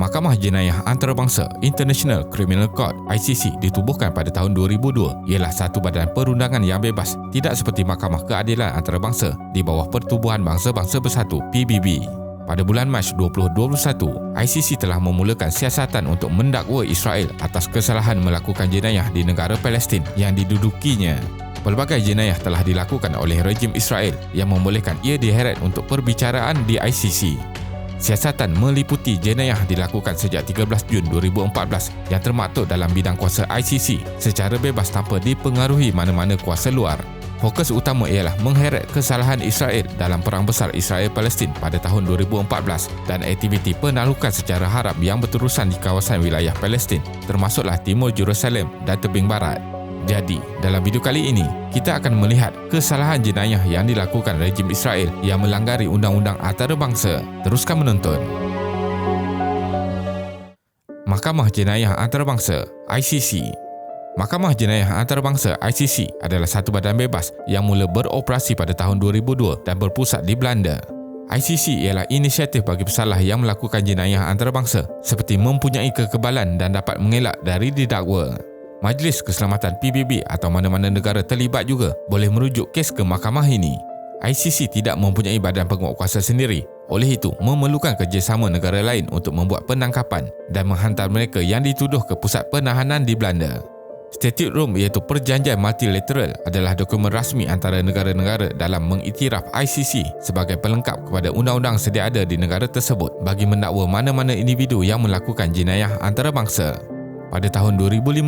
Mahkamah Jenayah Antarabangsa International Criminal Court ICC ditubuhkan pada tahun 2002 ialah satu badan perundangan yang bebas tidak seperti Mahkamah Keadilan Antarabangsa di bawah Pertubuhan Bangsa-Bangsa Bersatu PBB. Pada bulan Mac 2021, ICC telah memulakan siasatan untuk mendakwa Israel atas kesalahan melakukan jenayah di negara Palestin yang didudukinya. Pelbagai jenayah telah dilakukan oleh rejim Israel yang membolehkan ia diheret untuk perbicaraan di ICC. Siasatan meliputi jenayah dilakukan sejak 13 Jun 2014 yang termaktub dalam bidang kuasa ICC secara bebas tanpa dipengaruhi mana-mana kuasa luar. Fokus utama ialah mengheret kesalahan Israel dalam Perang Besar Israel-Palestin pada tahun 2014 dan aktiviti penaklukan secara harap yang berterusan di kawasan wilayah Palestin termasuklah Timur Jerusalem dan Tebing Barat. Jadi, dalam video kali ini, kita akan melihat kesalahan jenayah yang dilakukan rejim Israel yang melanggari undang-undang antarabangsa. Teruskan menonton. Mahkamah Jenayah Antarabangsa ICC Mahkamah Jenayah Antarabangsa ICC adalah satu badan bebas yang mula beroperasi pada tahun 2002 dan berpusat di Belanda. ICC ialah inisiatif bagi pesalah yang melakukan jenayah antarabangsa seperti mempunyai kekebalan dan dapat mengelak dari didakwa. Majlis Keselamatan PBB atau mana-mana negara terlibat juga boleh merujuk kes ke mahkamah ini. ICC tidak mempunyai badan penguatkuasa sendiri. Oleh itu, memerlukan kerjasama negara lain untuk membuat penangkapan dan menghantar mereka yang dituduh ke pusat penahanan di Belanda. Statute Rome iaitu perjanjian multilateral adalah dokumen rasmi antara negara-negara dalam mengiktiraf ICC sebagai pelengkap kepada undang-undang sedia ada di negara tersebut bagi mendakwa mana-mana individu yang melakukan jenayah antarabangsa. Pada tahun 2015,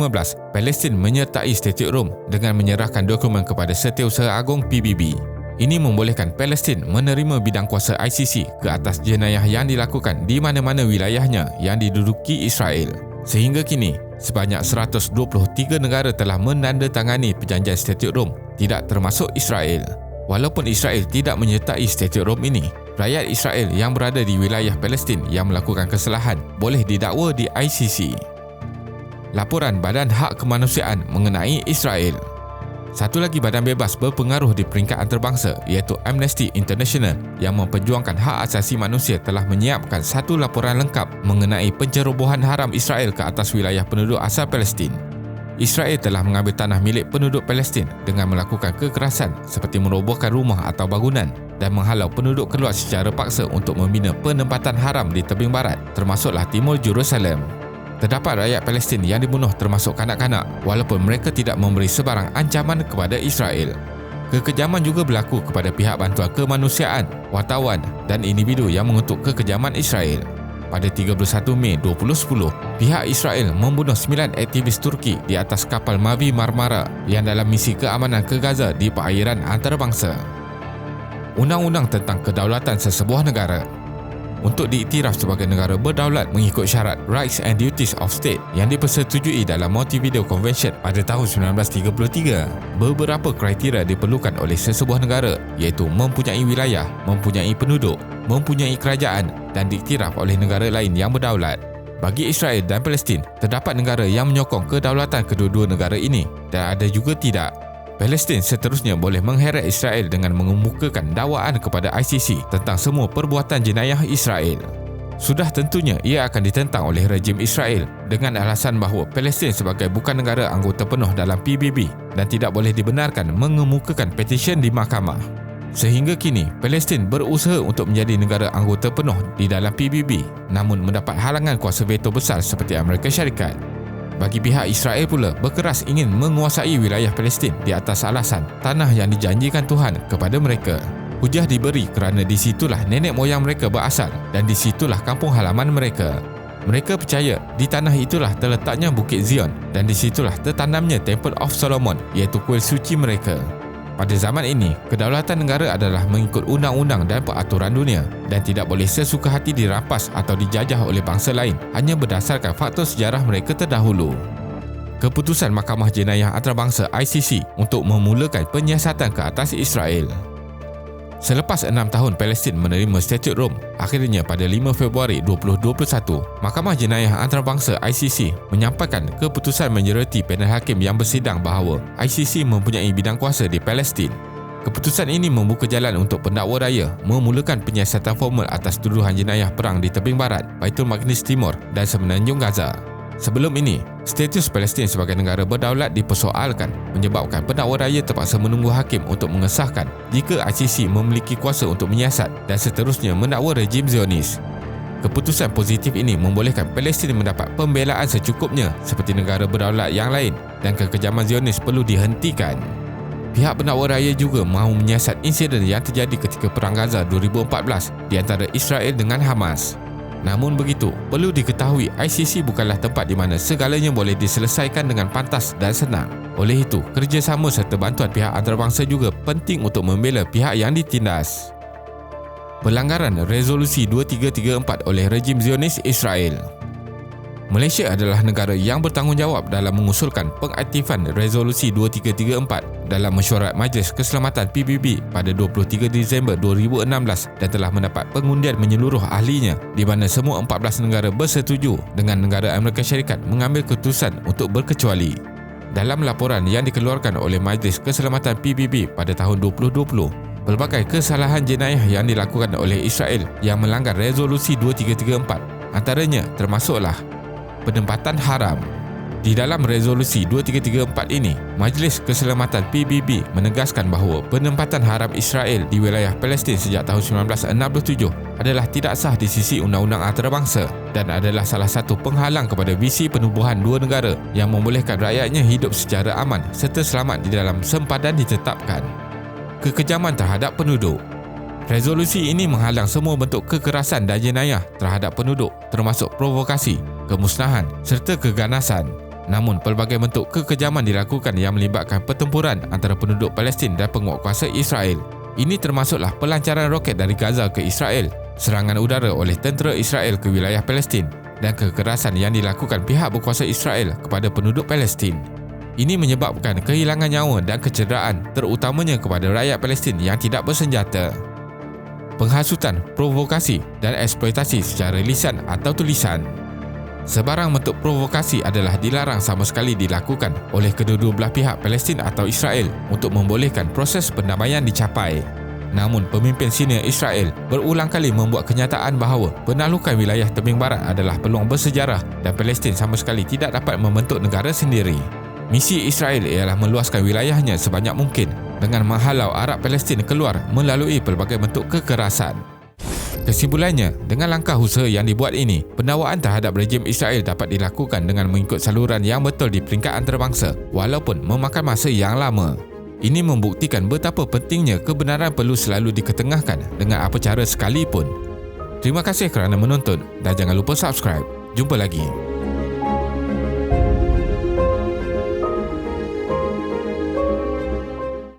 Palestin menyertai Statute Rome dengan menyerahkan dokumen kepada Setiausaha Agung PBB. Ini membolehkan Palestin menerima bidang kuasa ICC ke atas jenayah yang dilakukan di mana-mana wilayahnya yang diduduki Israel. Sehingga kini, sebanyak 123 negara telah menandatangani perjanjian Statute Rome tidak termasuk Israel. Walaupun Israel tidak menyertai Statute Rome ini, rakyat Israel yang berada di wilayah Palestin yang melakukan kesalahan boleh didakwa di ICC. Laporan Badan Hak Kemanusiaan mengenai Israel satu lagi badan bebas berpengaruh di peringkat antarabangsa iaitu Amnesty International yang memperjuangkan hak asasi manusia telah menyiapkan satu laporan lengkap mengenai pencerobohan haram Israel ke atas wilayah penduduk asal Palestin. Israel telah mengambil tanah milik penduduk Palestin dengan melakukan kekerasan seperti merobohkan rumah atau bangunan dan menghalau penduduk keluar secara paksa untuk membina penempatan haram di tebing barat termasuklah timur Jerusalem. Terdapat rakyat Palestin yang dibunuh termasuk kanak-kanak walaupun mereka tidak memberi sebarang ancaman kepada Israel. Kekejaman juga berlaku kepada pihak bantuan kemanusiaan, wartawan dan individu yang mengutuk kekejaman Israel. Pada 31 Mei 2010, pihak Israel membunuh 9 aktivis Turki di atas kapal Mavi Marmara yang dalam misi keamanan ke Gaza di perairan antarabangsa. Undang-undang tentang kedaulatan sesebuah negara untuk diiktiraf sebagai negara berdaulat mengikut syarat Rights and Duties of State yang dipersetujui dalam Montevideo Convention pada tahun 1933. Beberapa kriteria diperlukan oleh sesebuah negara iaitu mempunyai wilayah, mempunyai penduduk, mempunyai kerajaan dan diiktiraf oleh negara lain yang berdaulat. Bagi Israel dan Palestin, terdapat negara yang menyokong kedaulatan kedua-dua negara ini dan ada juga tidak. Palestin seterusnya boleh mengheret Israel dengan mengemukakan dakwaan kepada ICC tentang semua perbuatan jenayah Israel. Sudah tentunya ia akan ditentang oleh rejim Israel dengan alasan bahawa Palestin sebagai bukan negara anggota penuh dalam PBB dan tidak boleh dibenarkan mengemukakan petisyen di mahkamah. Sehingga kini, Palestin berusaha untuk menjadi negara anggota penuh di dalam PBB namun mendapat halangan kuasa veto besar seperti Amerika Syarikat. Bagi pihak Israel pula berkeras ingin menguasai wilayah Palestin di atas alasan tanah yang dijanjikan Tuhan kepada mereka. Hujah diberi kerana di situlah nenek moyang mereka berasal dan di situlah kampung halaman mereka. Mereka percaya di tanah itulah terletaknya Bukit Zion dan di situlah tertanamnya Temple of Solomon iaitu kuil suci mereka. Pada zaman ini, kedaulatan negara adalah mengikut undang-undang dan peraturan dunia dan tidak boleh sesuka hati dirampas atau dijajah oleh bangsa lain hanya berdasarkan faktor sejarah mereka terdahulu. Keputusan Mahkamah Jenayah Antarabangsa ICC untuk memulakan penyiasatan ke atas Israel Selepas enam tahun Palestin menerima Statute Rome, akhirnya pada 5 Februari 2021, Mahkamah Jenayah Antarabangsa ICC menyampaikan keputusan menjerati panel hakim yang bersidang bahawa ICC mempunyai bidang kuasa di Palestin. Keputusan ini membuka jalan untuk pendakwa raya memulakan penyiasatan formal atas tuduhan jenayah perang di tebing barat, Baitul Maqdis Timur dan semenanjung Gaza. Sebelum ini, status Palestin sebagai negara berdaulat dipersoalkan menyebabkan pendakwa raya terpaksa menunggu hakim untuk mengesahkan jika ICC memiliki kuasa untuk menyiasat dan seterusnya mendakwa rejim Zionis. Keputusan positif ini membolehkan Palestin mendapat pembelaan secukupnya seperti negara berdaulat yang lain dan kekejaman Zionis perlu dihentikan. Pihak pendakwa raya juga mahu menyiasat insiden yang terjadi ketika Perang Gaza 2014 di antara Israel dengan Hamas. Namun begitu, perlu diketahui ICC bukanlah tempat di mana segalanya boleh diselesaikan dengan pantas dan senang. Oleh itu, kerjasama serta bantuan pihak antarabangsa juga penting untuk membela pihak yang ditindas. Pelanggaran Resolusi 2334 oleh rejim Zionis Israel Malaysia adalah negara yang bertanggungjawab dalam mengusulkan pengaktifan Resolusi 2334 dalam mesyuarat Majlis Keselamatan PBB pada 23 Disember 2016 dan telah mendapat pengundian menyeluruh ahlinya di mana semua 14 negara bersetuju dengan negara Amerika Syarikat mengambil keputusan untuk berkecuali. Dalam laporan yang dikeluarkan oleh Majlis Keselamatan PBB pada tahun 2020, pelbagai kesalahan jenayah yang dilakukan oleh Israel yang melanggar Resolusi 2334 antaranya termasuklah penempatan haram. Di dalam resolusi 2334 ini, Majlis Keselamatan PBB menegaskan bahawa penempatan haram Israel di wilayah Palestin sejak tahun 1967 adalah tidak sah di sisi undang-undang antarabangsa dan adalah salah satu penghalang kepada visi penubuhan dua negara yang membolehkan rakyatnya hidup secara aman serta selamat di dalam sempadan ditetapkan. Kekejaman terhadap penduduk Resolusi ini menghalang semua bentuk kekerasan dan jenayah terhadap penduduk termasuk provokasi, kemusnahan serta keganasan. Namun pelbagai bentuk kekejaman dilakukan yang melibatkan pertempuran antara penduduk Palestin dan penguatkuasa Israel. Ini termasuklah pelancaran roket dari Gaza ke Israel, serangan udara oleh tentera Israel ke wilayah Palestin dan kekerasan yang dilakukan pihak berkuasa Israel kepada penduduk Palestin. Ini menyebabkan kehilangan nyawa dan kecederaan terutamanya kepada rakyat Palestin yang tidak bersenjata penghasutan, provokasi dan eksploitasi secara lisan atau tulisan. Sebarang bentuk provokasi adalah dilarang sama sekali dilakukan oleh kedua-dua belah pihak Palestin atau Israel untuk membolehkan proses pendamaian dicapai. Namun pemimpin senior Israel berulang kali membuat kenyataan bahawa penaklukan wilayah tebing barat adalah peluang bersejarah dan Palestin sama sekali tidak dapat membentuk negara sendiri. Misi Israel ialah meluaskan wilayahnya sebanyak mungkin dengan menghalau Arab Palestin keluar melalui pelbagai bentuk kekerasan. Kesimpulannya, dengan langkah usaha yang dibuat ini, pendakwaan terhadap rejim Israel dapat dilakukan dengan mengikut saluran yang betul di peringkat antarabangsa walaupun memakan masa yang lama. Ini membuktikan betapa pentingnya kebenaran perlu selalu diketengahkan dengan apa cara sekalipun. Terima kasih kerana menonton dan jangan lupa subscribe. Jumpa lagi.